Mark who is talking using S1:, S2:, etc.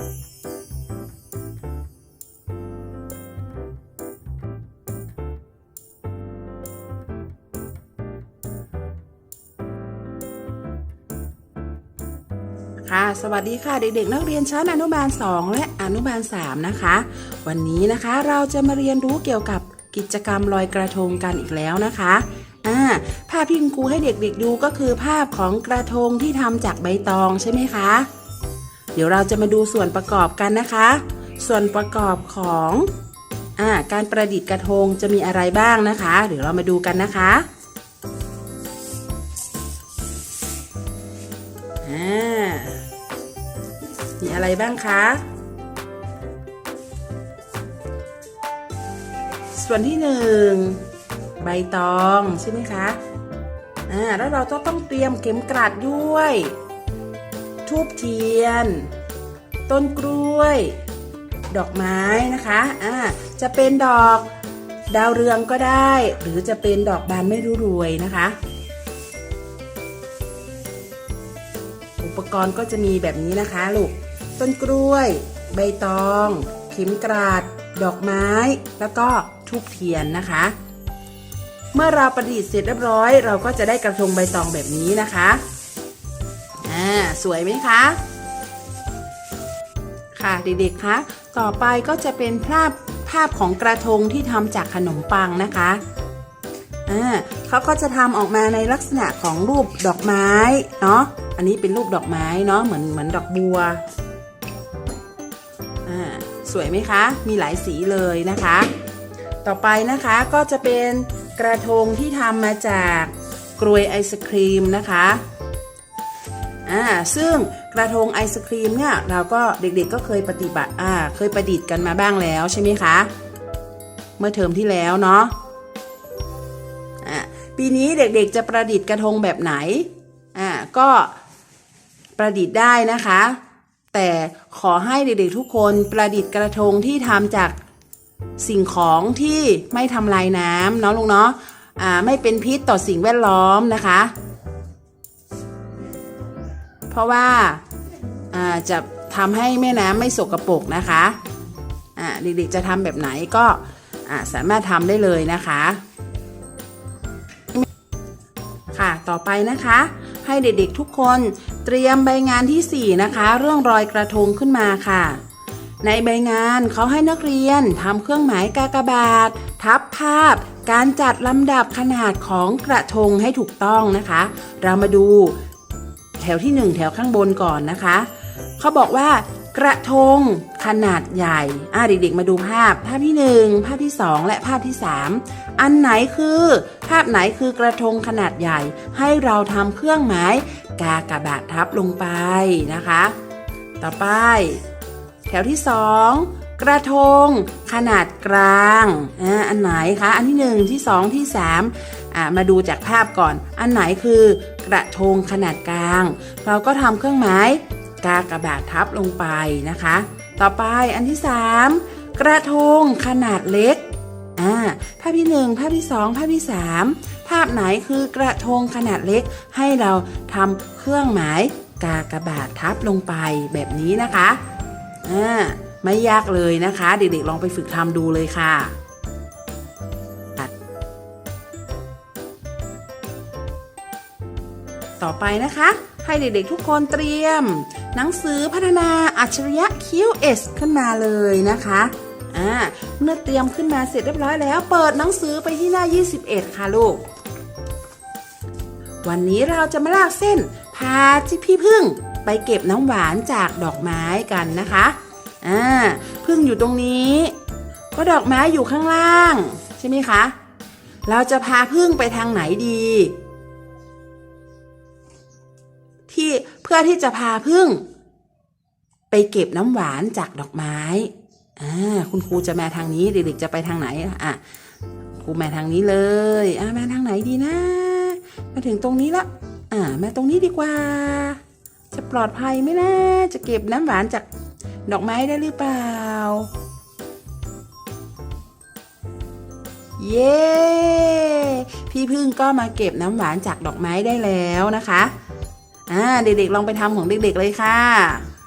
S1: ค่ะสวัสดีค่ะเด็กๆ นักเรียนชั้นอนุบาล 2 และอนุบาล 3 นะคะ วันนี้นะคะเราจะมาเรียนรู้เกี่ยวกับกิจกรรมลอยกระทงกันอีกแล้วนะคะอ่าภาพที่คุณครูให้เด็กๆดูก็คือภาพของกระทงที่ทำจากใบตองใช่ไหมคะ ดี๋ยวเราจะมาดูส่วนประกอบกันนะคะ ส่วนประกอบของอการประดิษฐ์กระทงจะมีอะไรบ้างนะคะ เดี๋ยวเรามาดูกันนะคะอ่ามีอะไรบ้างคะ ส่วนที่หนึ่งใบตองใช่ไหมคะอ่าแล้วเราก็ต้องเตรียมเข็มกลัดด้วย ทูบเทียน ต้นกล้วย ดอกไม้นะคะอ่าจะเป็นดอกดาวเรืองก็ได้ หรือจะเป็นดอกบานไม่รู้รวยนะคะ อุปกรณ์ก็จะมีแบบนี้นะคะลูกต้นกล้วย ใบตอง เข็มกราด ดอกไม้ แล้วก็ทูบเทียนนะคะ เมื่อเราประดิษฐ์เสร็จเรียบร้อย เราก็จะได้กระทงใบตองแบบนี้นะคะ อ่าสวยไหมคะ ค่ะเด็กๆคะต่อไปก็จะเป็นภาพภาพของกระทงที่ทำจากขนมปังนะคะอ่าเขาก็จะทำออกมาในลักษณะของรูปดอกไม้เนาะอันนี้เป็นรูปดอกไม้เนาะเหมือนเหมือนดอกบัวอ่าสวยไหมคะ มีหลายสีเลยนะคะ ต่อไปนะคะก็จะเป็นกระทงที่ทำมาจากกรวยไอศครีมนะคะ อ่าซึ่งกระทงไอศครีมเนี่ยเราก็เด็กๆก็เคยปฏิบัติอ่าเคยประดิษฐ์กันมาบ้างแล้วใช่ไหมคะ เมื่อเทอมที่แล้วเนาะอ่าปีนี้เด็กๆจะประดิษฐ์กระทงแบบไหนอ่าก็ประดิษฐ์ได้นะคะ แต่ขอให้เด็กๆทุกคนประดิษฐ์กระทงที่ทำจากสิ่งของที่ไม่ทำลายน้ำเนาะลุงเนาะอ่าไม่เป็นพิษต่อสิ่งแวดล้อมนะคะ ราะว่าาจะทำให้แม่น้ำไม่สกปรกนะคะเด็กๆจะทำแบบไหนก็สามารถทำได้เลยนะคะ ค่ะต่อไปนะคะ ให้เด็กๆทุกคนเตรียมใบงานที่ 4 นะคะ เรื่องรอยกระทงขึ้นมาค่ะ ในใบงานเขาให้นักเรียนทำเครื่องหมายกากบาท ทับภาพ การจัดลำดับขนาดของกระทงให้ถูกต้องนะคะ เรามาดู แถวที่ 1 แถวข้างบนก่อนนะคะเขาบอกว่ากระทงขนาดใหญ่อ่าเด็กๆมาดูภาพ ภาพที่ 1 ภาพที่ 2 และภาพที่ 3 อันไหนคือ ภาพไหนคือกระทงขนาดใหญ่ ให้เราทำเครื่องหมายกากระบาททับลงไปนะคะ ต่อไป แถวที่ 2 กระทงขนาดกลางอ่าอันไหนคะ อันที่ 1 ที่ 2 ที่3อ่า มาดูจากภาพก่อน อันไหนคือกระทงขนาดกลาง เราก็ทำเครื่องหมายกากระบาททับลงไปนะคะ ต่อไปอันที่ 3 กระทงขนาดเล็กอ่าภาพที่ 1 ภาพที่ 2 ภาพที่ 3 ภาพไหนคือกระทงขนาดเล็ก ให้เราทำเครื่องหมายกากระบาททับลงไปแบบนี้นะคะอ่าไม่ยากเลยนะคะ เด็กๆลองไปฝึกทำดูเลยค่ะ ต่อไปนะคะ ให้เด็กๆทุกคนเตรียม หนังสือพัฒนาอัจฉริยะ QS ขึ้นมาเลยนะคะอ่าเมื่อเตรียมขึ้นมาเสร็จเรียบร้อยแล้ว เปิดหนังสือไปที่หน้า 21 ค่ะลูก วันนี้เราจะมาลากเส้นพาที่พี่พึ่งไปเก็บน้ำหวานจากดอกไม้กันนะคะอ่าพึ่งอยู่ตรงนี้ ก็ดอกไม้อยู่ข้างล่าง ใช่ไหมคะ เราจะพาพึ่งไปทางไหนดี ที่เพื่อที่จะพาพึ่ง ไปเก็บน้ำหวานจากดอกไม้อ่าคุณครูจะมาทางนี้เด็กๆจะไปทางไหนอะครูมาทางนี้เลยอ่ามาทางไหนดีนะ มาถึงตรงนี้ละอ่ามาตรงนี้ดีกว่า จะปลอดภัยไหมนะจะเก็บน้ำหวานจากดอกไม้ได้หรือเปล่า เย้ พี่พึ่งก็มาเก็บน้ำหวานจากดอกไม้ได้แล้วนะคะ อ่าเด็กๆลองไปทำของเด็กๆเลยค่ะ